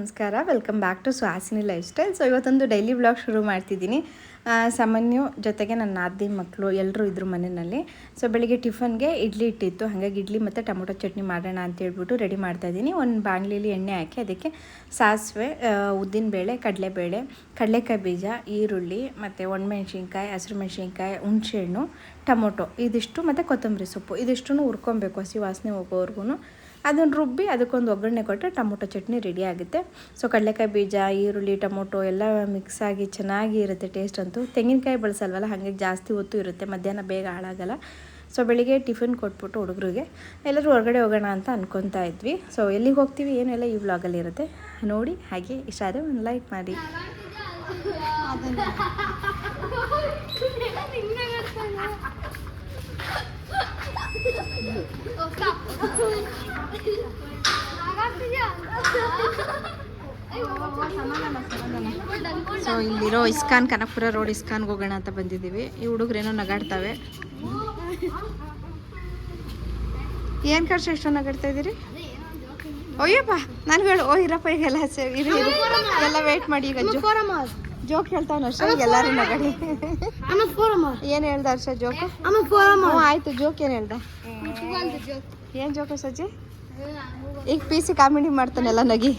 ನಮಸ್ಕಾರ. Welcome back to Suhasini lifestyle so ಇವತ್ತೊಂದು daily blog ಶುರು ಮಾಡ್ತಿದ್ದೀನಿ. ಸಾಮಾನ್ಯ ಜೊತೆಗೆ ನನ್ನ ನಾದಿ ಮಕ್ಕಳು ಎಲ್ಲರೂ ಇದ್ರು ಮನೆಯಲ್ಲಿ. ಸೊ ಬೆಳಿಗ್ಗೆ ಟಿಫನ್ಗೆ ಇಡ್ಲಿ ಇಟ್ಟಿತ್ತು. ಹಾಗಾಗಿ ಇಡ್ಲಿ ಮತ್ತು ಟೊಮೊಟೊ ಚಟ್ನಿ ಮಾಡೋಣ ಅಂತ ಹೇಳ್ಬಿಟ್ಟು ರೆಡಿ ಮಾಡ್ತಾಯಿದ್ದೀನಿ ಒಂದು ಬಾಣಲಿಲಿ ಎಣ್ಣೆ ಹಾಕಿ ಅದಕ್ಕೆ ಸಾಸಿವೆ ಉದ್ದಿನಬೇಳೆ ಕಡಲೆಬೇಳೆ, ಕಡಲೆಕಾಯಿ ಬೀಜ, ಈರುಳ್ಳಿ ಮತ್ತು ಒಣಮೆಣ್ಸಿನ್ಕಾಯಿ, ಹಸಿರು ಮೆಣಸಿನ್ಕಾಯಿ ಹುಣಸೆಹಣ್ಣು ಟೊಮೊಟೊ, ಇದಿಷ್ಟು ಮತ್ತು ಕೊತ್ತಂಬರಿ ಸೊಪ್ಪು. ಇದಿಷ್ಟು ಹುರ್ಕೊಬೇಕು ಹಸಿ ವಾಸನೆ ಹೋಗೋವರೆಗೂ ಅದನ್ನು ರುಬ್ಬಿ ಅದಕ್ಕೊಂದು ಒಗ್ಗರಣೆ ಕೊಟ್ಟರೆ ಟೊಮೊಟೊ ಚಟ್ನಿ ರೆಡಿ ಆಗುತ್ತೆ. ಸೊ ಕಡಲೆಕಾಯಿ ಬೀಜ, ಈರುಳ್ಳಿ, ಟೊಮೊಟೊ ಎಲ್ಲ ಮಿಕ್ಸ್ ಆಗಿ ಚೆನ್ನಾಗಿ ಇರುತ್ತೆ ಟೇಸ್ಟ್ ಅಂತೂ. ತೆಂಗಿನಕಾಯಿ ಬಳಸಲ್ವಲ್ಲ, ಹಾಗೆ ಜಾಸ್ತಿ ಹೊತ್ತು ಇರುತ್ತೆ, ಮಧ್ಯಾಹ್ನ ಬೇಗ ಹಾಳಾಗಲ್ಲ. ಸೊ ಬೆಳಿಗ್ಗೆ ಟಿಫಿನ್ ಕೊಟ್ಬಿಟ್ಟು ಹುಡುಗರಿಗೆ, ಎಲ್ಲರೂ ಹೊರಗಡೆ ಹೋಗೋಣ ಅಂತ ಅನ್ಕೊತಾ ಇದ್ವಿ. ಸೊ ಎಲ್ಲಿಗೆ ಹೋಗ್ತೀವಿ? ಏನೆಲ್ಲ ಈ ವ್ಲಾಗಲ್ಲಿ ಇರುತ್ತೆ? ನೋಡಿ, ಹಾಗೆ ಇಷ್ಟ ಆದರೆ ಒಂದು ಲೈಕ್ ಮಾಡಿ. ಸೊ ಇಲ್ಲಿರೋ ಇಸ್ಕಾನ್, ಕನಕಪುರ ರೋಡ್ ಇಸ್ಕಾನ್ಗೆ ಹೋಗೋಣ ಅಂತ ಬಂದಿದ್ದೀವಿ. ಈ ಹುಡುಗರೇನೋ ನಗಾಡ್ತವೆ. ಏನು ಖರ್ಚು ಎಷ್ಟು ನಗಾಡ್ತಾ ಇದ್ದೀರಿ? ಅಯ್ಯಪ್ಪ, ನಾನು ಹೇಳು ಓ, ಇರಪ್ಪ ಈಗ ಎಲ್ಲ ಇರು. ಎಲ್ಲ ವೇಟ್ ಮಾಡಿ ಈಗ ಜೋಕ್ ಹೇಳ್ತಾವನ ಅಷ್ಟೇ ಎಲ್ಲರೂ ನಗಡಿ. ಏನು ಹೇಳ್ದ ಹರ್ಷ ಜೋಕ್ ಆಯ್ತು ಜೋಕ್ ಏನ್ ಹೇಳ್ದ? ಏನ್ ಜೋಕ ಸಜ್ಜಿ ಈಗ ಪಿ ಸಿ ಕಾಮಿಡಿ ಮಾಡ್ತಾನೆಲ್ಲ ನಗಿ.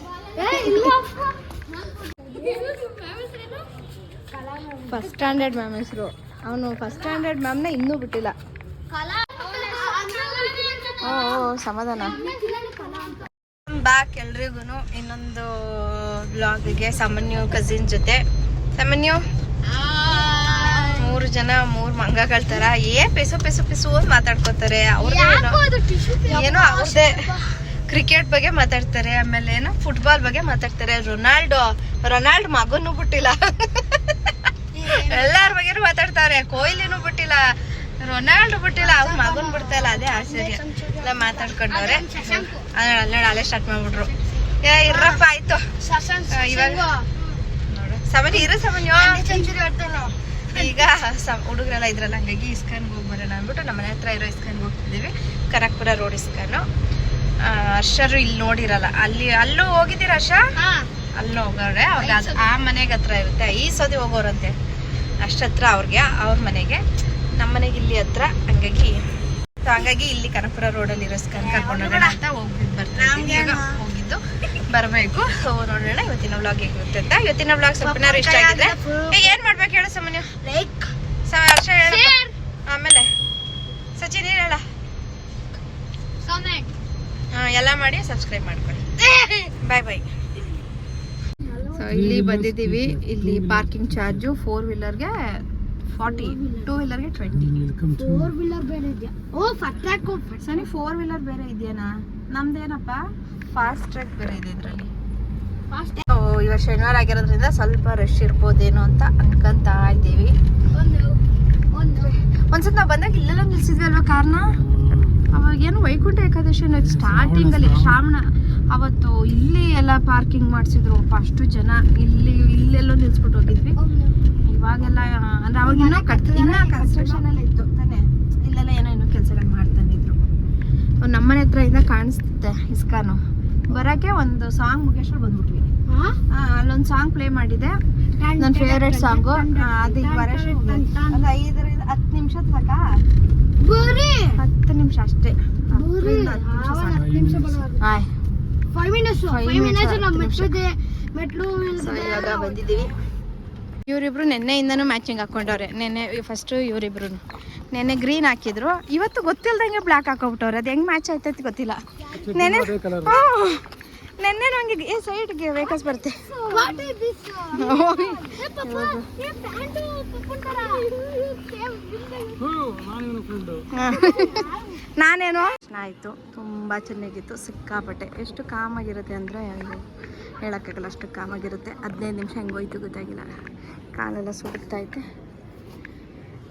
ಫಸ್ಟ್ ಸ್ಟ್ಯಾಂಡರ್ಡ್ ಮ್ಯಾಮ್ ಹೆಸರು. ಅವನು ಫಸ್ಟ್ ಸ್ಟ್ಯಾಂಡರ್ಡ್ ಮ್ಯಾಮ್ನ ಇನ್ನೂ ಬಿಟ್ಟಿಲ್ಲ. ಓ ಓ, ಸಮಾಧಾನ. ಬ್ಯಾಕ್ ಎಲ್ರಿಗೂ ಇನ್ನೊಂದು ಬ್ಲಾಗಿಗೆ ಸಾಮಾನ್ಯ ಕಸಿನ್ ಜೊತೆ. ಸಾಮಾನ್ಯ ಮೂರು ಜನ ಮೂರು ಮಂಗಗಳ ತರ. ಏ ಪೆಸು ಪೆಸು ಪೆಸು ಅಂತ ಮಾತಾಡ್ಕೋತಾರೆ. ಅವ್ರದ್ದು ಏನೋ ಅವ್ರದ್ದೇ ಕ್ರಿಕೆಟ್ ಬಗ್ಗೆ ಮಾತಾಡ್ತಾರೆ ಆಮೇಲೆ ಏನೋ ಫುಟ್ಬಾಲ್ ಬಗ್ಗೆ ಮಾತಾಡ್ತಾರೆ. ರೊನಾಲ್ಡೋ ರೊನಾಲ್ಡ್ ಮಗನೂ ಬಿಟ್ಟಿಲ್ಲ. ಎಲ್ಲಾರ ಬಗ್ಗೆ ಮಾತಾಡ್ತಾರೆ. ಕೊಹ್ಲಿನೂ ಬಿಟ್ಟಿಲ್ಲ ರೊನಾಲ್ಡ್ ಬಿಟ್ಟಿಲ್ಲ ಅವ್ರ ಮಗನ್ ಬಿಡ್ತಾ ಇಲ್ಲ. ಅದೇ ಆಶ್ಚರ್ಯ. ಎಲ್ಲ ಮಾತಾಡ್ಕೊಂಡವ್ರೆ. ಅಲ್ಲೇ ಅಲ್ಲೇ ಸ್ಟಾರ್ಟ್ ಮಾಡ್ಬಿಟ್ರು. ಏ ಇರ್ರಪ್ಪ ಆಯ್ತು. ಇವಾಗ ಸಾಮಾನ್ಯ ಇರೋ ಸಾಮಾನ್ಯ ಈಗ ಹುಡುಗರೆಲ್ಲ ಇದ್ರಲ್ಲ ಹಂಗಾಗಿ ಇಸ್ಕಾನ್ಗೆ ಹೋಗಿ ಬರೋಣ ಅಂದ್ಬಿಟ್ಟು ನಮ್ಮ ಮನೆ ಹತ್ರ ಇರೋ ಇಸ್ಕಾನ್ಗೆ ಹೋಗ್ತಿದ್ದೀವಿ. ಕನಕ್ಪುರ ರೋಡ್ ಇಸ್ಕಾನು ಹರ್ಷರು ಇಲ್ಲಿ ನೋಡಿರಲ್ಲ ಅಲ್ಲಿ ಅಲ್ಲೂ ಹೋಗಿದ್ದೀರ ಹರ್ಷ? ಅಲ್ಲಿ ಹೋಗೋರೆ ಅವ್ರಿಗೆ ಅದು ಆ ಮನೆಗೆ ಹತ್ರ ಇರುತ್ತೆ. ಈ ಸೋದಿ ಹೋಗೋರಂತೆ. ಅಷ್ಟತ್ರ ಅವ್ರಿಗೆ ಅವ್ರ ಮನೆಗೆ. ನಮ್ಮ ಮನೆಗೆ ಇಲ್ಲಿ ಹತ್ರ ಹಂಗಾಗಿ ಸೊ ಹಂಗಾಗಿ ಇಲ್ಲಿ ಕನಕಪುರ ರೋಡಲ್ಲಿ ಇರೋ ಸ್ಕಾನ್ ಕರ್ಕೊಂಡು ಹೋಗೋಣ ಅಂತ ಹೋಗ್ಬಿಟ್ಟು ಬರ್ತೀವಿ ಈಗ ಹೋಗಿದ್ದು. ಬರಬೇಕು. ಸೊ ನೋಡೋಣ ಇವತ್ತಿನ ವ್ಲಾಗ್ ಹೇಗಿರುತ್ತೆ ಅಂತ ಇವತ್ತಿನ ವ್ಲಾಗ್ ಸ್ವಲ್ಪ ಇಷ್ಟ ಆಗಿದ್ರೆ. ಏನ್ ಮಾಡ್ಬೇಕು ಹೇಳ ಸಾಮಾನ್ಯ ಲೈಕ್ ಹರ್ಷ ಹೇಳು ಆಮೇಲೆ. ಸಚಿನ್ ಹೇಳ. ಹಾ, ಎಲ್ಲ ಮಾಡಿ ಸಬ್ಸ್ಕ್ರೈಬ್ ಮಾಡ್ಕೊಳ್ಳಿ. ಬಾಯ್ ಬಾಯ್ ಸೊ ಇಲ್ಲಿ ಬಂದಿದ್ದೀವಿ. ಇಲ್ಲಿ ಪಾರ್ಕಿಂಗ್ ಚಾರ್ಜು ಫೋರ್ ವೀಲರ್ಗೆ ಫಾರ್ಟಿ ಟೂ ವೀಲರ್ಗೆ ಟ್ವೆಂಟಿ. ಫೋರ್ ವೀಲರ್ ಬೇರೆ ಇದೆಯಾ? ಓ ಫಟ್ರಾಕ್ ಸನಿ ಫೋರ್ ವೀಲರ್ ಬೇರೆ ಇದೆಯಾನಾ? ನಮ್ದೇನಪ್ಪ ಫಾಸ್ಟ್ ಟ್ರ್ಯಾಕ್ ಬೇರೆ ಇದೆ ಇದರಲ್ಲಿ. ಫಾಸ್ಟ್ ಇವತ್ತು ಶನಿವಾರ ಆಗಿರೋದ್ರಿಂದ ಸ್ವಲ್ಪ ರಶ್ ಇರ್ಬೋದೇನೋ ಅಂತ ಅನ್ಕೊಂತಾ ಇದ್ದೀವಿ. ಒಂದು ಒಂದು. ಒಂದ್ಸತಿ ನಾವು ಬಂದಾಗ ಇಲ್ಲೆಲ್ಲ ನಿಲ್ಸಿದ್ವಿ ಅಲ್ವಾ ಕಾರ್ನ? ಅವಾಗ ಏನು ವೈಕುಂಠ ಏಕಾದಶಿ ಸ್ಟಾರ್ಟಿಂಗ್ ಅಲ್ಲಿ ಶ್ರಾವಣ. ಅವತ್ತು ಇಲ್ಲಿ ಎಲ್ಲ ಪಾರ್ಕಿಂಗ್ ಮಾಡಿಸಿದ್ರು. ಅಷ್ಟು ಜನ ಇಲ್ಲಿ ಇಲ್ಲೆಲ್ಲೋ ನಿಲ್ಸ್ಬಿಟ್ಟು ಹೋಗಿದ್ವಿ. ಅಂದ್ರೆ ಅವಾಗ ಕಟ್ ಇನ್ನೂ ಕನ್ಸ್ಟ್ರಕ್ಷನ್ ಅಲ್ಲಿ ಇತ್ತು ತಾನೆ? ಇಲ್ಲೆಲ್ಲ ಏನೋ ಏನೋ ಕೆಲಸಗಳು ಮಾಡ್ತಾನೆ ಇದ್ರು ಅವ್ರು ನಮ್ಮನೆ ಹತ್ರ ಇಂದ ಕಾಣಿಸ್ತಿತ್ತೆ ಇಸ್ಕಾನು. ಬರಕ್ಕೆ ಒಂದು ಸಾಂಗ್ ಮುಗೇಶ್ವರ ಬಂದ್ಬಿಟ್ವಿ. ಅಲ್ಲೊಂದು ಸಾಂಗ್ ಪ್ಲೇ ಮಾಡಿದೆ. ನನ್ನ ಫೇವ್ರೆಟ್ ಸಾಂಗು ಅದು ಈಗ ಬರೋಷ್ಟು ಒಂದು ಐದರಿಂದ ಹತ್ತು ನಿಮಿಷ ಸಾಕಾ? ಬರೀ ಹತ್ತು ನಿಮಿಷ ಅಷ್ಟೇ. ಫೈವ್ ಮಿನಿಟ್ಸ್ ಫೈವ್ ಮಿನಿಟ್ಸ್ ನಮ್ಮ ಹತ್ತು ನಿಮಿಷ. ಮೆಟ್ಲು ಬಂದಿದ್ದೀವಿ. ಇವರಿಬ್ರು ನೆನ್ನೆಯಿಂದನೂ ಮ್ಯಾಚಿಂಗ್ ಹಾಕೊಂಡವ್ರೆ. ನೆನ್ನೆ ಫಸ್ಟು ಇವರಿಬ್ರು ನೆನ್ನೆ ಗ್ರೀನ್ ಹಾಕಿದ್ರು. ಇವತ್ತು ಗೊತ್ತಿಲ್ದಂಗೆ ಬ್ಲ್ಯಾಕ್ ಹಾಕೊಬಿಟ್ಟವ್ರೆ. ಅದು ಹೆಂಗ್ ಮ್ಯಾಚ್ ಆಯ್ತೈತಿ ಗೊತ್ತಿಲ್ಲ. ನೆನ್ನೆ. ನೆನ್ನೆ ನಂಗೆ ಏ ಸೈಡ್ಗೆ ವೇಕಸ್ ಬರುತ್ತೆ ಹಾ. ನಾನೇನೋ? ಆಯಿತು. ತುಂಬ ಚೆನ್ನಾಗಿತ್ತು. ಸಿಕ್ಕಾಪಟ್ಟೆ. ಎಷ್ಟು ಕಾಮಾಗಿರುತ್ತೆ ಅಂದರೆ ಹೇಳೋಕ್ಕಾಗಲ್ಲ ಅಷ್ಟು ಕಾಮಾಗಿರುತ್ತೆ. ಹದಿನೈದು ನಿಮಿಷ ಹೆಂಗೋಯ್ತು ಗೊತ್ತಾಗಿಲ್ಲ. ಕಾಲೆಲ್ಲ ಸುಡುತ್ತೈತೆ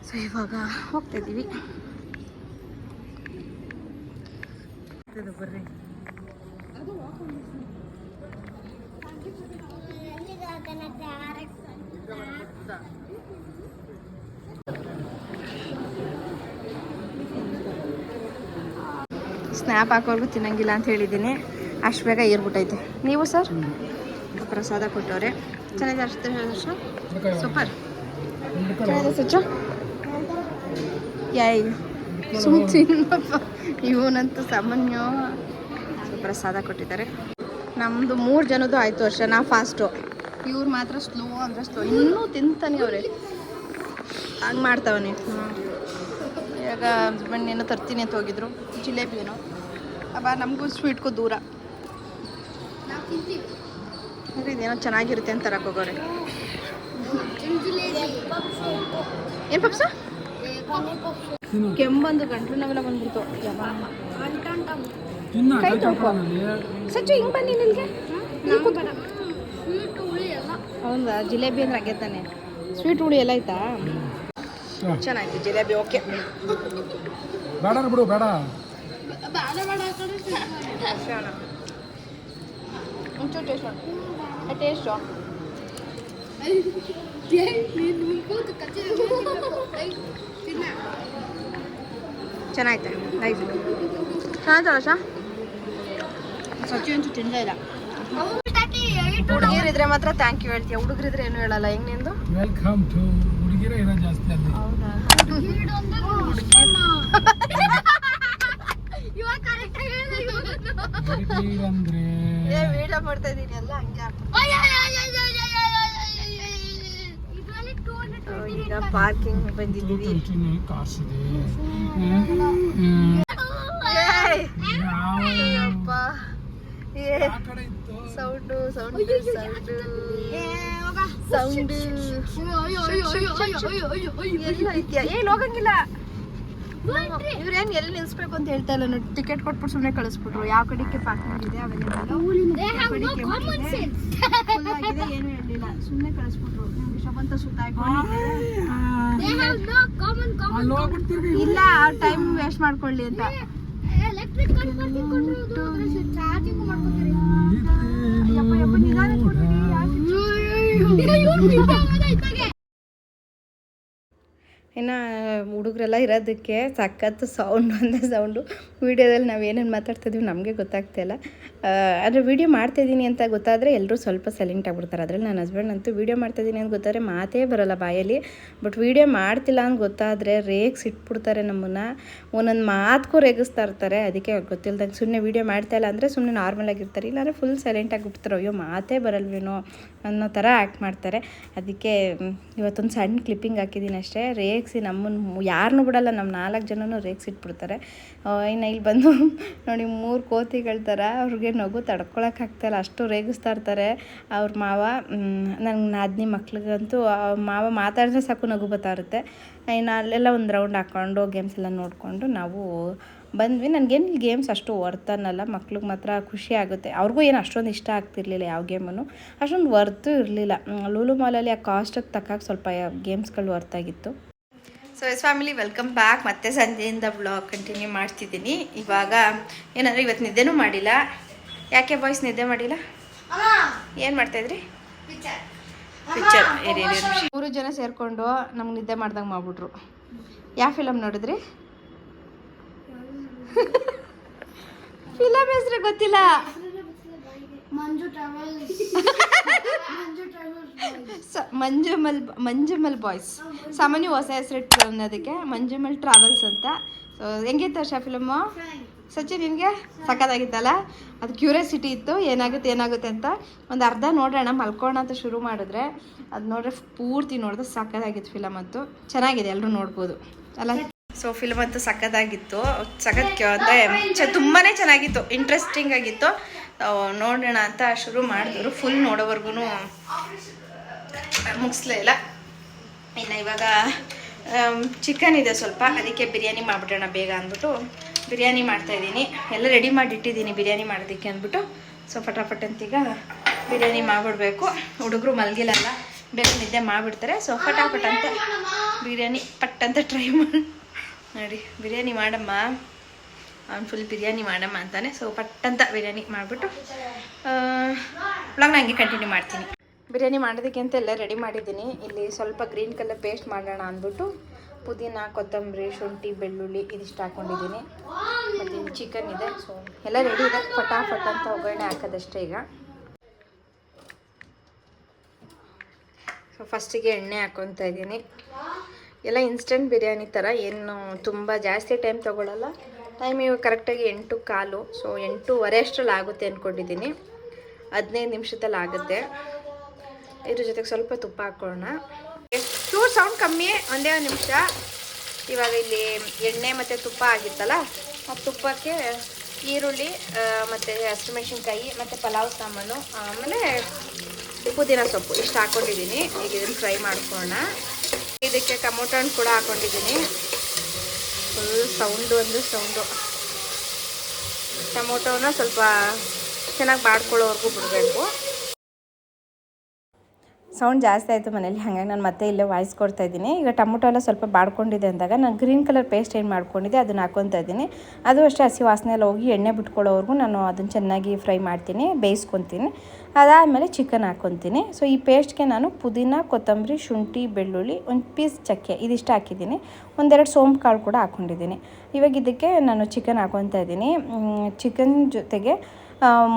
ಸೊ ಇವಾಗ ಹೋಗ್ತಾ ಇದ್ದೀವಿ. ಬರ್ರಿ. ಸ್ನ್ಯಾಪ್ ಹಾಕೋರ್ಗು ತಿನ್ನಂಗಿಲ್ಲ ಅಂತ ಹೇಳಿದ್ದೀನಿ. ಅಷ್ಟು ಬೇಗ ಏರ್ಬಿಟ್ಟೈತೆ. ನೀವು ಸರ್? ಪ್ರಸಾದ ಕೊಟ್ಟವ್ರೆ. ಚೆನ್ನಾಗಿದೆ ಅಷ್ಟು ಸೂಪರ್. ಚೆನ್ನಾಗಿದೆ ಸಚ್ಚು ಯಾಯ್ ಸುಮ್ ತಿನ್ನಪ್ಪ. ಇವನಂತೂ ಸಾಮಾನ್ಯ ಪ್ರಸಾದ ಕೊಟ್ಟಿದ್ದಾರೆ. ನಮ್ಮದು ಮೂರು ಜನದ್ದು ಆಯಿತು ಅಷ್ಟೇ ನಾ ಫಾಸ್ಟು. ಇವ್ರು ಮಾತ್ರ ಸ್ಲೋ ಅಂದರೆ ಸ್ಲೋ. ಇನ್ನೂ ತಿಂತಾನೆ ಅವರೇ. ಹಂಗೆ ಮಾಡ್ತಾವನೆ. ಇವಾಗ ಹಸ್ಬೆಂಡ್ ಏನೋ ತರ್ತೀನಿ ಅಂತ ಹೋಗಿದ್ರು. ಜಿಲೇಬಿ ಏನೋ. ಅಬ್ಬ ನಮಗೂ ಸ್ವೀಟ್ಗೂ ದೂರ. ನಾವು ತಿಂತೀವಿ ಅಂದ್ರೆ ಇದೇನೋ ಚೆನ್ನಾಗಿರುತ್ತೆ ಅಂತ ತರಕ್ಕೆ ಹೋಗೋರೆ. ಏನು ಪಪ್ಸ? ಕೆಮ್ಮಂದು ಗಂಟ್ರು ನಾವೆಲ್ಲ ಬಂದ್ಬಿಡ್ತು. ಕೈ ತೊಳ್ಕೊ. ಸಚ್ಚು ಹಿಂಗೆ ಬನ್ನಿ ನಿನಗೆ. ಸ್ವೀಟ್ ಹುಳಿ ಎಲ್ಲ. ಹೌದಾ? ಜಿಲೇಬಿ ಅಂದ್ರೆ ಹಾಗೆ ತಾನೆ. ಸ್ವೀಟ್ ಹುಳಿ ಎಲ್ಲ ಆಯ್ತಾ? ಚೆನ್ನಾಗಿದೆ ಜಿಲೇಬಿ ಓಕೆ ಬೇಡ ಬಿಡು ಬೇಡ. ಒಂಚೂರು ಟೇಸ್ಟ್ ಮಾಡಿ ಚೆನ್ನಾಯ್ತು ನೈಸ್ ಚೆನ್ನಾಯ್ತಲ್ಲ ಶಾ ತಿಂದೇ ಇಲ್ಲ ಹುಡುಗಿರಿದ್ರೆ ಮಾತ್ರ ಥ್ಯಾಂಕ್ ಯು ಹೇಳ್ತೀಯ. ಹುಡುಗರಿದ್ರೆ ಏನು ಹೇಳಲ್ಲ ಹೆಂಗ್ ನಿಂದು? ವೆಲ್ಕಮ್ ಟು ಹುಡುಗಿರೇ ಇರೋ ಜಾಸ್ತಿ ಅಲ್ಲಿ. ಹೌದಾ? ಏ ವಿಡಿಯೋ ಮಾಡ್ತಾ ಇದೀನಿ ಎಲ್ಲ ಹಂಗೆ ಈಗ ಪಾರ್ಕಿಂಗ್ ಬಂದಿದ್ದೀವಿ ಸೌಂಡು ಸೌಂಡು ಸೌಂಡು ಸೌಂಡು ಎಲ್ಲ ಇದೆಯಾ ಹೋಗಂಗಿಲ್ಲ ಇವ್ರೇನು ಎಲ್ಲಿ ನಿಲ್ಸ್ಬೇಕು ಅಂತ ಹೇಳ್ತಾ ಇಲ್ಲ. ನೋಡಿ ಟಿಕೆಟ್ ಕೊಟ್ಬಿಟ್ಟು ಸುಮ್ಮನೆ ಕಳಿಸ್ಬಿಟ್ರು. ಯಾವ ಕಡೆಗೆ ಪಾರ್ಕ್ ಮಾಡಿದೆ ಅವೆಲ್ಲ ಏನು ಹೇಳಲಿಲ್ಲ ಸುಮ್ಮನೆ ಕಳಿಸ್ಬಿಟ್ರು. ನಿಮ್ಗೆ ಶಬಂತ ಇಲ್ಲ. ಆ ಟೈಮ್ ವೇಸ್ಟ್ ಮಾಡ್ಕೊಳ್ಳಿ ಅಂತ. ಯಪ್ಪ ಯಪ್ಪ ಇನ್ನು ಹುಡುಗರೆಲ್ಲ ಇರೋದಕ್ಕೆ ಸಖತ್ತು ಸೌಂಡ್ ಒಂದೇ ಸೌಂಡು ವೀಡಿಯೋದಲ್ಲಿ ನಾವು ಏನೇನು ಮಾತಾಡ್ತಿದ್ದೀವಿ ನಮಗೆ ಗೊತ್ತಾಗ್ತಿಲ್ಲ ಆದರೆ ವೀಡಿಯೋ ಮಾಡ್ತಾಯಿದ್ದೀನಿ ಅಂತ ಗೊತ್ತಾದರೆ ಎಲ್ಲರೂ ಸ್ವಲ್ಪ ಸೈಲೆಂಟ್ ಆಗಿಬಿಡ್ತಾರೆ. ಅದರಲ್ಲಿ ನನ್ನ ಹಸ್ಬೆಂಡ್ ಅಂತೂ ವೀಡಿಯೋ ಮಾಡ್ತಾಯಿದ್ದೀನಿ ಅಂತ ಗೊತ್ತಾದರೆ ಮಾತೇ ಬರೋಲ್ಲ ಬಾಯಲ್ಲಿ. ಬಟ್ ವೀಡಿಯೋ ಮಾಡ್ತಿಲ್ಲ ಅಂತ ಗೊತ್ತಾದರೆ ರೇಗ್ಸ್ ಇಟ್ಬಿಡ್ತಾರೆ ನಮ್ಮನ್ನು. ಒಂದೊಂದು ಮಾತಕ್ಕೂ ರೇಗಿಸ್ತಾ ಇರ್ತಾರೆ. ಅದಕ್ಕೆ ಗೊತ್ತಿಲ್ಲದಂಗೆ ಸುಮ್ಮನೆ ವೀಡಿಯೋ ಮಾಡ್ತಾ ಇಲ್ಲ ಅಂದರೆ ಸುಮ್ಮನೆ ನಾರ್ಮಲ್ ಆಗಿರ್ತಾರೆ. ಇಲ್ಲಾಂದರೆ ಫುಲ್ ಸೈಲೆಂಟ್ ಆಗಿಬಿಡ್ತಾರೆ. ಅಯ್ಯೋ, ಮಾತೇ ಬರಲ್ವೇನೋ ಅನ್ನೋ ಥರ ಆ್ಯಕ್ಟ್ ಮಾಡ್ತಾರೆ. ಅದಕ್ಕೆ ಇವತ್ತೊಂದು ಸಣ್ಣ ಕ್ಲಿಪ್ಪಿಂಗ್ ಹಾಕಿದ್ದೀನಿ ಅಷ್ಟೇ. ರೇಗಿಸಿ ನಮ್ಮನ್ನು ಯಾರನ್ನೂ ಬಿಡಲ್ಲ ನಮ್ಮ ನಾಲ್ಕು ಜನನೂ ರೇಗಿಸಿಟ್ಬಿಡ್ತಾರೆ ಇನ್ನು ಇಲ್ಲಿ ಬಂದು ನೋಡಿ ಮೂರು ಕೋತಿಗಳ ಥರ ಅವ್ರಿಗೆ ನಗು ತಡ್ಕೊಳಕ್ಕಾಗ್ತಾಯಿಲ್ಲ ಅಷ್ಟು ರೇಗಿಸ್ತಾ ಇರ್ತಾರೆ ಅವ್ರ ಮಾವ. ನನ್ನ ನಾದಿನಿ ಮಕ್ಳಿಗಂತೂ ಮಾವ ಮಾತಾಡಿದ್ರೆ ಸಾಕು ನಗು ಬರ್ತಾ ಇರುತ್ತೆ. ಇನ್ನು ಅಲ್ಲೆಲ್ಲ ಒಂದು ರೌಂಡ್ ಹಾಕ್ಕೊಂಡು ಗೇಮ್ಸ್ ಎಲ್ಲ ನೋಡಿಕೊಂಡು ನಾವು ಬಂದ್ವಿ. ನನಗೇನು ಇಲ್ಲಿ ಗೇಮ್ಸ್ ಅಷ್ಟು ವರ್ತ್ ಅನ್ನಲ್ಲ ಮಕ್ಳಿಗೆ ಮಾತ್ರ ಖುಷಿ ಆಗುತ್ತೆ. ಅವ್ರಿಗೂ ಏನು ಅಷ್ಟೊಂದು ಇಷ್ಟ ಆಗ್ತಿರ್ಲಿಲ್ಲ ಯಾವ ಗೇಮನ್ನು. ಅಷ್ಟೊಂದು ವರ್ತು ಇರಲಿಲ್ಲ. ಲೂಲು ಮಾಲಲ್ಲಿ ಆ ಕಾಸ್ಟಿಗೆ ತಕ್ಕಾಗ ಸ್ವಲ್ಪ ಗೇಮ್ಸ್ಗಳು ವರ್ತ್ ಆಗಿತ್ತು so yes family welcome back ಮತ್ತೆ ಸಂಜೆಯಿಂದ ಬ್ಲಾಗ್ ಕಂಟಿನ್ಯೂ ಮಾಡ್ತಿದ್ದೀನಿ. ಇವಾಗ ಏನಂದರೆ ಇವತ್ತು ನಿದ್ದೆನೂ ಮಾಡಿಲ್ಲ. ಯಾಕೆ ಬಾಯ್ಸ್ ನಿದ್ದೆ ಮಾಡಿಲ್ಲ? ಏನು ಮಾಡ್ತಾಯಿದ್ರಿ ಪಿಕ್ಚರ್ ಮೂರು ಜನ ಸೇರಿಕೊಂಡು ನಮ್ಗೆ ನಿದ್ದೆ ಮಾಡ್ದಂಗೆ ಮಾಡ್ಬಿಟ್ರು. ಯಾವ ಫಿಲಮ್ ನೋಡಿದ್ರಿ? ಫಿಲಮ್ ಹೆಸ್ರು ಗೊತ್ತಿಲ್ಲ. ಮಂಜು ಟ್ರಾವೆಲ್ಸ್ ಮಂಜು ಟ್ರಾವೆಲ್ಸ್ ಸ ಮಂಜುಮಲ್ ಮಂಜುಮಲ್ ಬಾಯ್ಸ್ ಸಾಮಾನ್ಯ ಹೊಸ ಹೆಸರು ಇಟ್ಟು ಅನ್ನೋದಕ್ಕೆ ಮಂಜುಮಲ್ ಟ್ರಾವೆಲ್ಸ್ ಅಂತ. ಸೊ ಹೆಂಗಿತ್ತು ಹರ್ಷ ಫಿಲಮು ಸಚಿನ್ ನಿಮಗೆ? ಸಖತ್ತಾಗಿತ್ತಲ್ಲ? ಅದು ಕ್ಯೂರಿಯಾಸಿಟಿ ಇತ್ತು ಏನಾಗುತ್ತೆ ಏನಾಗುತ್ತೆ ಅಂತ. ಒಂದು ಅರ್ಧ ನೋಡೋಣ ಮಲ್ಕೋಣ ಅಂತ ಶುರು ಮಾಡಿದ್ರೆ ಅದು ನೋಡ್ರೆ ಪೂರ್ತಿ ನೋಡಿದ್ರೆ ಸಖತ್ತಾಗಿತ್ತು ಫಿಲಮ್ ಅಂತೂ. ಚೆನ್ನಾಗಿದೆ ಎಲ್ಲರೂ ನೋಡ್ಬೋದು. ಅಲ್ಲ? ಸೊ ಫಿಲಮ್ ಅಂತೂ ಸಖತ್ತಾಗಿತ್ತು. ಸಖತ್ ಅಂದರೆ ಚ ತುಂಬಾ ಚೆನ್ನಾಗಿತ್ತು ಇಂಟ್ರೆಸ್ಟಿಂಗ್ ಆಗಿತ್ತು. ನೋಡೋಣ ಅಂತ ಶುರು ಮಾಡಿದ್ರು. ಫುಲ್ ನೋಡೋವರೆಗೂ ಮುಗಿಸ್ಲೇ ಇಲ್ಲ. ಇನ್ನು ಇವಾಗ ಚಿಕನ್ ಇದೆ ಸ್ವಲ್ಪ. ಅದಕ್ಕೆ ಬಿರಿಯಾನಿ ಮಾಡಿಬಿಡೋಣ ಬೇಗ ಅಂದ್ಬಿಟ್ಟು ಬಿರಿಯಾನಿ ಮಾಡ್ತಾಯಿದ್ದೀನಿ ಎಲ್ಲ ರೆಡಿ ಮಾಡಿ ಇಟ್ಟಿದ್ದೀನಿ ಬಿರಿಯಾನಿ ಮಾಡೋದಕ್ಕೆ ಅಂದ್ಬಿಟ್ಟು. ಸೊ ಫಟಾಫಟ್ ಅಂತೀಗ ಬಿರಿಯಾನಿ ಮಾಡಿಬಿಡ್ಬೇಕು. ಹುಡುಗರು ಮಲಗಿಲ್ಲಲ್ಲ ಬೇಗ ನಿದ್ದೆ ಮಾಡಿಬಿಡ್ತಾರೆ. ಸೊ ಫಟಾಫಟ್ ಅಂತ ಬಿರಿಯಾನಿ ಪಟ್ಟಂತ ಟ್ರೈ ಮಾಡಿ ನೋಡಿ, ಬಿರಿಯಾನಿ ಮಾಡಮ್ಮ. ಅವ್ನು ಫುಲ್ ಬಿರಿಯಾನಿ ಮಾಡಮ್ಮ ಅಂತಾನೆ. ಸೊ ಪಟ್ಟಂತ ಬಿರಿಯಾನಿ ಮಾಡಿಬಿಟ್ಟು ಬ್ಲಾಗ್ನ ಹಂಗೆ ಕಂಟಿನ್ಯೂ ಮಾಡ್ತೀನಿ. ಬಿರಿಯಾನಿ ಮಾಡೋದಕ್ಕೆ ಅಂತ ಎಲ್ಲ ರೆಡಿ ಮಾಡಿದ್ದೀನಿ. ಇಲ್ಲಿ ಸ್ವಲ್ಪ ಗ್ರೀನ್ ಕಲರ್ ಪೇಸ್ಟ್ ಮಾಡೋಣ ಅಂದ್ಬಿಟ್ಟು, ಪುದೀನ, ಕೊತ್ತಂಬರಿ, ಶುಂಠಿ, ಬೆಳ್ಳುಳ್ಳಿ ಇದಿಷ್ಟು ಹಾಕ್ಕೊಂಡಿದ್ದೀನಿ ಮತ್ತು ಇಲ್ಲಿ ಚಿಕನ್ ಇದೆ. ಸೊ ಎಲ್ಲ ರೆಡಿ ಇದೆ. ಫಟಾಫಟ್ ಅಂತ ಒಗ್ಗರಣೆ ಹಾಕೋದಷ್ಟೇ ಈಗ. ಸೊ ಫಸ್ಟಿಗೆ ಎಣ್ಣೆ ಹಾಕ್ಕೊತಾ ಇದ್ದೀನಿ. ಎಲ್ಲ ಇನ್ಸ್ಟೆಂಟ್ ಬಿರಿಯಾನಿ ಥರ ಏನು ತುಂಬ ಜಾಸ್ತಿ ಟೈಮ್ ತೊಗೊಳಲ್ಲ. ಟೈಮ್ ಇವಾಗ ಕರೆಕ್ಟಾಗಿ ಎಂಟು ಕಾಲು, ಸೊ ಎಂಟೂವರೆ ಅಷ್ಟರಲ್ಲಿ ಆಗುತ್ತೆ ಅಂದ್ಕೊಂಡಿದ್ದೀನಿ ಹದಿನೈದು ನಿಮಿಷದಲ್ಲಿ ಆಗುತ್ತೆ. ಇದ್ರ ಜೊತೆಗೆ ಸ್ವಲ್ಪ ತುಪ್ಪ ಹಾಕ್ಕೊಳ್ಳೋಣ ಚೂರು ಸೌಂಡ್ ಕಮ್ಮಿ? ಒಂದೇ ಒಂದು ನಿಮಿಷ. ಇವಾಗ ಇಲ್ಲಿ ಎಣ್ಣೆ ಮತ್ತು ತುಪ್ಪ ಆಗಿತ್ತಲ್ಲ, ಆ ತುಪ್ಪಕ್ಕೆ ಈರುಳ್ಳಿ ಮತ್ತು ಹಸಿಮೆಣ್ಸಿನ್ಕಾಯಿ, ಮತ್ತು ಪಲಾವ್ ಸಾಮಾನು, ಆಮೇಲೆ ಪುದೀನ ಸೊಪ್ಪು. ಇಷ್ಟು ಹಾಕ್ಕೊಂಡಿದ್ದೀನಿ ಈಗ ಇದನ್ನು ಫ್ರೈ ಮಾಡ್ಕೊಳ್ಳೋಣ. ಇದಕ್ಕೆ ಟೊಮೊಟೊ ಹಣ್ಣು ಕೂಡ ಹಾಕ್ಕೊಂಡಿದ್ದೀನಿ ಫುಲ್ ಸೌಂಡು ಅಂದರೆ ಸೌಂಡು ಟೊಮೊಟೊನ ಸ್ವಲ್ಪ ಚೆನ್ನಾಗಿ ಬಾಡ್ಕೊಳ್ಳೋವರೆಗೂ ಬಿಡಬೇಕು. ಸೌಂಡ್ ಜಾಸ್ತಿ ಆಯಿತು ಮನೇಲಿ, ಹಾಗಾಗಿ ನಾನು ಮತ್ತೆ ಇಲ್ಲೇ ವಾಯ್ಸ್ ಕೊಡ್ತಾ ಇದ್ದೀನಿ. ಈಗ ಟೊಮೊಟೊ ಎಲ್ಲ ಸ್ವಲ್ಪ ಬಾಡ್ಕೊಂಡಿದೆ ಅಂದಾಗ ನಾನು ಗ್ರೀನ್ ಕಲರ್ ಪೇಸ್ಟ್ ಏನು ಮಾಡ್ಕೊಂಡಿದ್ದೆ, ಅದನ್ನು ಹಾಕ್ಕೊತಾ ಇದ್ದೀನಿ. ಅದು ಅಷ್ಟೇ ಹಸಿ ವಾಸನೆ ಎಲ್ಲ ಹೋಗಿ ಎಣ್ಣೆ ಬಿಟ್ಕೊಳ್ಳೋವರೆಗೂ ನಾನು ಅದನ್ನು ಚೆನ್ನಾಗಿ ಫ್ರೈ ಮಾಡ್ತೀನಿ, ಬೇಯಿಸ್ಕೊತೀನಿ. ಅದಾದಮೇಲೆ ಚಿಕನ್ ಹಾಕ್ಕೊತೀನಿ. ಸೊ ಈ ಪೇಸ್ಟ್ಗೆ ನಾನು ಪುದೀನ, ಕೊತ್ತಂಬರಿ, ಶುಂಠಿ, ಬೆಳ್ಳುಳ್ಳಿ, ಒಂದು ಪೀಸ್ ಚಕ್ಕೆ ಇದಿಷ್ಟು ಹಾಕಿದ್ದೀನಿ. ಒಂದೆರಡು ಸೋಂಪು ಕಾಳು ಕೂಡ ಹಾಕ್ಕೊಂಡಿದ್ದೀನಿ ಇವಾಗ ಇದಕ್ಕೆ ನಾನು ಚಿಕನ್ ಹಾಕ್ಕೊತಾ ಇದ್ದೀನಿ. ಚಿಕನ್ ಜೊತೆಗೆ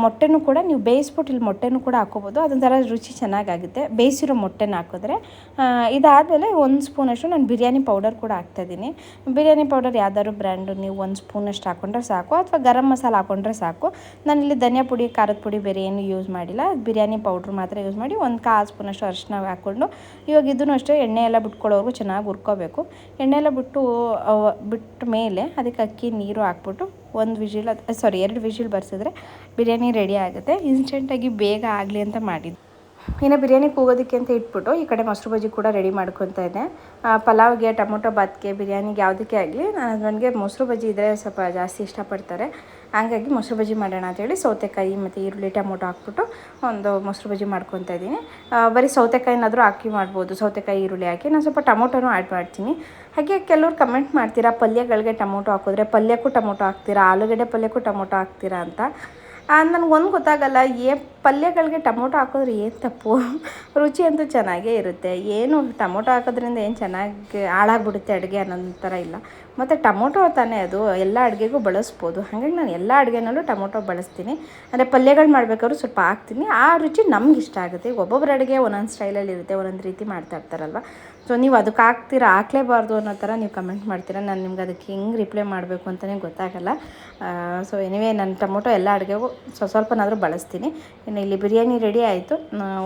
ಮೊಟ್ಟೆನೂ ಕೂಡ ನೀವು ಬೇಯಿಸ್ಬಿಟ್ಟು ಇಲ್ಲಿ ಮೊಟ್ಟೆನೂ ಕೂಡ ಹಾಕೋಬೋದು. ಅದೊಂಥರ ರುಚಿ ಚೆನ್ನಾಗಾಗುತ್ತೆ. ಬೇಯಿಸಿರೋ ಮೊಟ್ಟೆನ ಹಾಕಿದ್ರೆ ಇದಾದಮೇಲೆ ಒಂದು ಸ್ಪೂನಷ್ಟು ನಾನು ಬಿರಿಯಾನಿ ಪೌಡರ್ ಕೂಡ ಹಾಕ್ತಾಯಿದ್ದೀನಿ. ಬಿರಿಯಾನಿ ಪೌಡರ್ ಯಾವ್ದಾದ್ರು ಬ್ರ್ಯಾಂಡು ನೀವು ಒಂದು ಸ್ಪೂನಷ್ಟು ಹಾಕೊಂಡ್ರೆ ಸಾಕು, ಅಥವಾ ಗರಂ ಮಸಾಲ ಹಾಕೊಂಡ್ರೆ ಸಾಕು. ನಾನಿಲ್ಲಿ ಧನಿಯಾ ಪುಡಿ, ಖಾರದ ಪುಡಿ ಬೇರೆ ಏನು ಯೂಸ್ ಮಾಡಿಲ್ಲ. ಬಿರಿಯಾನಿ ಪೌಡ್ರ್ ಮಾತ್ರ ಯೂಸ್ ಮಾಡಿ ಒಂದು ಕಾಲು ಸ್ಪೂನಷ್ಟು ಅರಿಶಿನ ಹಾಕ್ಕೊಂಡು, ಇವಾಗ ಇದನ್ನು ಅಷ್ಟೇ ಎಣ್ಣೆ ಎಲ್ಲ ಬಿಟ್ಕೊಳ್ಳೋವರೆಗೂ ಚೆನ್ನಾಗಿ ಹುರ್ಕೋಬೇಕು. ಎಣ್ಣೆ ಎಲ್ಲ ಬಿಟ್ಟು ಬಿಟ್ಟ ಮೇಲೆ ಅದಕ್ಕೆ ಅಕ್ಕಿ, ನೀರು ಹಾಕ್ಬಿಟ್ಟು ಒಂದು ವಿಜಿಲ್ ಸಾರಿ ಎರಡು ವಿಜಿಲ್ ಬರ್ಸಿದ್ರೆ ಬಿರಿಯಾನಿ ರೆಡಿ ಆಗುತ್ತೆ. ಇನ್ಸ್ಟೆಂಟಾಗಿ ಬೇಗ ಆಗಲಿ ಅಂತ ಮಾಡಿದ್ದು. ಇನ್ನು ಬಿರಿಯಾನಿ ಕೂಗೋದಕ್ಕೆ ಅಂತ ಇಟ್ಬಿಟ್ಟು ಈ ಕಡೆ ಮೊಸರು ಬಜ್ಜಿ ಕೂಡ ರೆಡಿ ಮಾಡ್ಕೊತಾ ಇದ್ದೆ. ಪಲಾವ್ಗೆ, ಟೊಮೊಟೊ ಬಾತ್ಗೆ, ಬಿರಿಯಾನಿಗೆ ಯಾವುದಕ್ಕೆ ಆಗಲಿ, ನಾನು ನನಗೆ ಮೊಸರು ಬಜ್ಜಿ ಇದ್ದರೆ ಸ್ವಲ್ಪ ಜಾಸ್ತಿ ಇಷ್ಟಪಡ್ತಾರೆ. ಹಾಗಾಗಿ ಮೊಸರು ಬಜ್ಜಿ ಮಾಡೋಣ ಅಂತೇಳಿ ಸೌತೆಕಾಯಿ ಮತ್ತು ಈರುಳ್ಳಿ, ಟೊಮೊಟೊ ಹಾಕ್ಬಿಟ್ಟು ಒಂದು ಮೊಸರು ಬಜ್ಜಿ ಮಾಡ್ಕೊತಾ ಇದ್ದೀನಿ. ಬರೀ ಸೌತೆಕಾಯಿನಾದರೂ ಹಾಕಿ ಮಾಡ್ಬೋದು. ಸೌತೆಕಾಯಿ, ಈರುಳ್ಳಿ ಹಾಕಿ. ನಾನು ಸ್ವಲ್ಪ ಟೊಮೊಟೊನೂ ಆ್ಯಡ್ ಮಾಡ್ತೀನಿ. ಹಾಗೆ ಕೆಲವರು ಕಮೆಂಟ್ ಮಾಡ್ತೀರಾ, ಪಲ್ಯಗಳಿಗೆ ಟೊಮೊಟೊ ಹಾಕಿದ್ರೆ ಪಲ್ಯಕ್ಕೂ ಟೊಮೊಟೊ ಹಾಕ್ತೀರಾ, ಆಲೂಗಡ್ಡೆ ಪಲ್ಯಕ್ಕೂ ಟೊಮೊಟೊ ಹಾಕ್ತೀರಾ ಅಂತ. ನನಗೆ ಒಂದು ಗೊತ್ತಾಗಲ್ಲ, ಏ ಪಲ್ಯಗಳಿಗೆ ಟೊಮೊಟೊ ಹಾಕಿದ್ರೆ ಏನು ತಪ್ಪು? ರುಚಿ ಅಂತೂ ಚೆನ್ನಾಗೇ ಇರುತ್ತೆ. ಏನು ಟೊಮೊಟೊ ಹಾಕೋದ್ರಿಂದ ಏನು ಚೆನ್ನಾಗಿ ಹಾಳಾಗ್ಬಿಡುತ್ತೆ ಅಡುಗೆ ಅನ್ನೋ ಥರ ಇಲ್ಲ. ಮತ್ತು ಟೊಮೊಟೊ ತಾನೇ ಅದು, ಎಲ್ಲ ಅಡುಗೆಗೂ ಬಳಸ್ಬೋದು. ಹಾಗಾಗಿ ನಾನು ಎಲ್ಲ ಅಡುಗೆನಲ್ಲೂ ಟೊಮೊಟೊ ಬಳಸ್ತೀನಿ. ಅಂದರೆ ಪಲ್ಯಗಳು ಮಾಡಬೇಕಾದ್ರೂ ಸ್ವಲ್ಪ ಹಾಕ್ತೀನಿ. ಆ ರುಚಿ ನಮ್ಗೆ ಇಷ್ಟ ಆಗುತ್ತೆ. ಒಬ್ಬೊಬ್ಬರ ಅಡುಗೆ ಒಂದೊಂದು ಸ್ಟೈಲಲ್ಲಿ ಇರುತ್ತೆ, ಒಂದೊಂದು ರೀತಿ ಮಾಡ್ತಾ ಇರ್ತಾರಲ್ವ? ಸೊ ನೀವು ಅದಕ್ಕೆ ಹಾಕ್ತೀರಾ, ಹಾಕ್ಲೇಬಾರ್ದು ಅನ್ನೋ ಥರ ನೀವು ಕಮೆಂಟ್ ಮಾಡ್ತೀರಾ? ನಾನು ನಿಮ್ಗೆ ಅದಕ್ಕೆ ಹೆಂಗೆ ರಿಪ್ಲೈ ಮಾಡಬೇಕು ಅಂತಲೇ ಗೊತ್ತಾಗಲ್ಲ. ಸೊ ಎನಿವೇ ನಾನು ಟೊಮೊಟೊ ಎಲ್ಲ ಅಡುಗೆಗೂ ಸ್ವಲ್ಪ ಸ್ವಲ್ಪನಾದರೂ ಬಳಸ್ತೀನಿ. ಇನ್ನು ಇಲ್ಲಿ ಬಿರಿಯಾನಿ ರೆಡಿ ಆಯಿತು.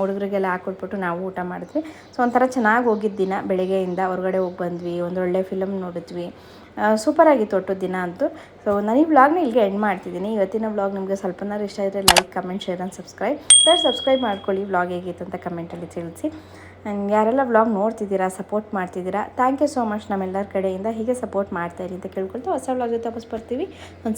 ಹುಡುಗರಿಗೆಲ್ಲ ಹಾಕ್ಕೊಟ್ಬಿಟ್ಟು ನಾವು ಊಟ ಮಾಡಿದ್ವಿ. ಸೊ ಒಂಥರ ಚೆನ್ನಾಗಿ ಹೋಗಿದ್ದ ದಿನ ಬೆಳಗ್ಗೆಯಿಂದ ಹೊರಗಡೆ ಹೋಗಿ ಬಂದ್ವಿ ಒಂದೊಳ್ಳೆ ಫಿಲಮ್ ನೋಡಿದ್ವಿ. ಸೂಪರಾಗಿತ್ತು ಒಟ್ಟು ದಿನ ಅಂತೂ. ಸೊ ನಾನು ಈ ವ್ಲಾಗ್ನ ಇಲ್ಲಿಗೆ ಎಂಡ್ ಮಾಡ್ತಿದ್ದೀನಿ. ಇವತ್ತಿನ ವ್ಲಾಗ್ ನಿಮಗೆ ಸ್ವಲ್ಪನಾದ್ರು ಇಷ್ಟ ಆದರೆ like comment share and subscribe sir subscribe ಮಾಡ್ಕೊಳ್ಳಿ. ವ್ಲಾಗ್ ಹೇಗಿತ್ತು ಅಂತ ಕಮೆಂಟಲ್ಲಿ ತಿಳಿಸಿ. ಆ್ಯಂಡ್ ಯಾರೆಲ್ಲ ವ್ಲಾಗ್ ನೋಡ್ತಿದ್ದೀರಾ ಸಪೋರ್ಟ್ ಮಾಡ್ತಿದ್ದೀರಾ ಥ್ಯಾಂಕ್ ಯು ಸೋ ಮಚ್ ನಮ್ಮೆಲ್ಲರ ಕಡೆಯಿಂದ ಹೀಗೆ ಸಪೋರ್ಟ್ ಮಾಡ್ತಾಯಿರಿ ಅಂತ ಕೇಳ್ಕೊಳ್ತಾ ಹೊಸ ವ್ಲಾಗ್ ಜೊತೆ ವಾಪಸ್ ಬರ್ತೀವಿ. ಒಂದು